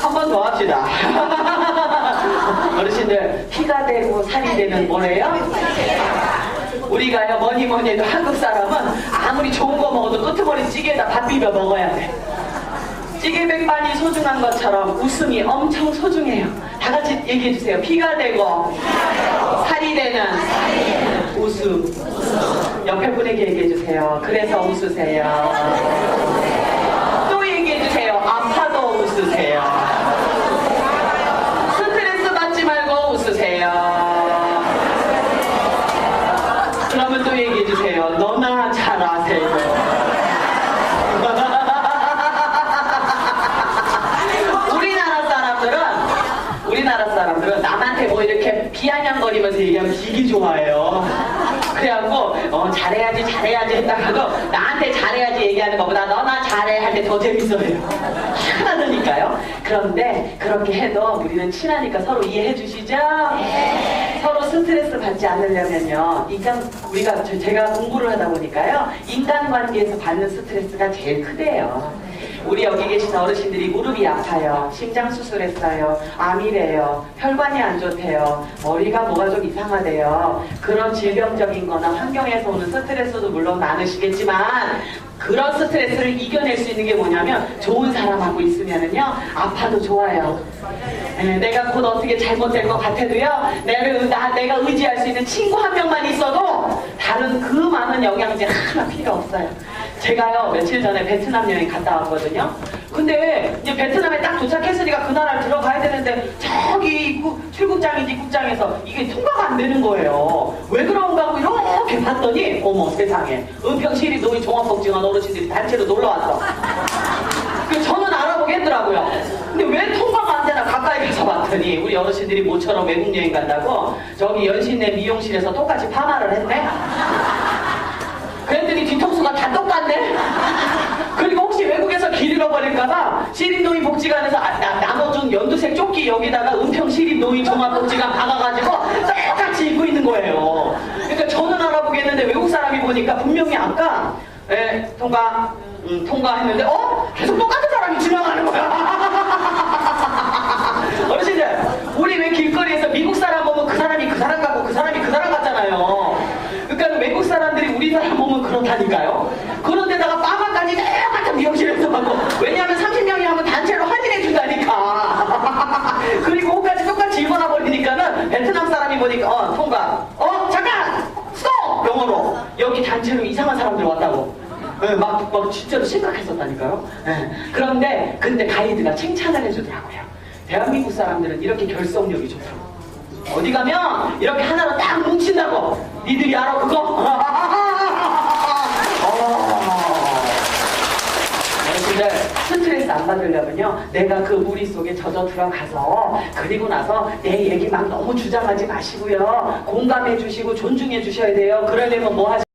한 번 더 합시다. 어르신들 피가 되고 살이 되는 뭐래요? 우리가요 뭐니 뭐니 해도 한국 사람은 아무리 좋은 거 먹어도 끄트머리 찌개에다 밥 비벼 먹어야 돼. 찌개 백반이 소중한 것처럼 웃음이 엄청 소중해요. 다 같이 얘기해 주세요. 피가 되고 살이 되는 웃음. 옆에 분에게 얘기해 주세요. 그래서 웃으세요. 또 얘기해 주세요. 아파도 웃으세요. 스트레스 받지 말고 웃으세요. 그러면 또 얘기해 주세요. 너나 잘하세요. 우리나라 사람들은 우리나라 사람들은 남한테 뭐 이렇게 비아냥거리면서 얘기하면 되게 좋아해요. 그래갖고 어, 잘해야지 잘해야지 했다가도 나한테 잘해야지 얘기하는 것보다 너나 잘해 할 때 더 재밌어해요. 희한하니까요. 그런데 그렇게 해도 우리는 친하니까 서로 이해해 주시죠? 서로 스트레스 받지 않으려면요. 인간 우리가 저- 제가 공부를 하다 보니까요. 인간관계에서 받는 스트레스가 제일 크대요. 우리 여기 계신 어르신들이 무릎이 아파요. 심장 수술했어요. 암이래요. 혈관이 안 좋대요. 머리가 뭐가 좀 이상하대요. 그런 질병적인 거나 환경에서 오는 스트레스도 물론 많으시겠지만 그런 스트레스를 이겨낼 수 있는 게 뭐냐면 좋은 사람하고 있으면은요 아파도 좋아요. 예, 내가 곧 어떻게 잘못될 것 같아도요 내가, 나, 내가 의지할 수 있는 친구 한 명만 있어도 다른 그 많은 영양제 하나 필요 없어요. 제가요 며칠 전에 베트남 여행 갔다 왔거든요. 근데 이제 베트남에 딱 도착했으니까 그 나라를 들어가야 되는데 저기 입국, 출국장인지 입국장에서 이게 통과가 안 되는 거예요. 왜 그런가 하고 이렇게 봤더니 어머 세상에 은평시립 노인 종합복지관 어르신들이 단체로 놀러 왔어. 그 저는 알아보겠더라고요. 근데 왜 통과가 안 되나 가까이 가서 봤더니 우리 어르신들이 모처럼 외국 여행 간다고 저기 연신내 미용실에서 똑같이 파마를 했네. 그랬더니 뒤통수가 다 똑같네. 그리고 혹시 외국에서 길 잃어버릴까봐 시립노인 복지관에서 아, 나, 나눠준 연두색 조끼 여기다가 은평 시립노인 종합복지관 박아가지고 똑같이 입고 있는 거예요. 그러니까 저는 알아보겠는데 외국 사람이 보니까 분명히 아까 예, 통과 음, 통과했는데 어 계속 똑같은 사람이 지나가는 거야. 어르신들 우리 왜 길거리에서 미국 사람 보면 그 사람이 그 사람 같고 그 사람이 그 사람 같잖아요. 그러니까 외국 사람들이 우리 사람 그렇다니까요. 그런데다가 빠마까지 똑같은 미용실에서 하고 왜냐하면 30명이 하면 단체로 할인해 준다니까. 그리고 옷까지 똑같이 입어놔 버리니까는 베트남 사람이 보니까 어 통과. 어 잠깐 스톱 영어로 여기 단체로 이상한 사람들 왔다고. 네, 막, 막 진짜로 심각했었다니까요. 네. 그런데 근데 가이드가 칭찬을 해주더라고요. 대한민국 사람들은 이렇게 결속력이 좋다고. 어디 가면 이렇게 하나로 딱 뭉친다고. 니들이 알아 그거? 어. 여러분들 받으려면요 내가 그 무리 속에 젖어 들어가서 그리고 나서 내 얘기 막 너무 주장하지 마시고요. 공감해 주시고 존중해 주셔야 돼요. 그러려면 뭐 하시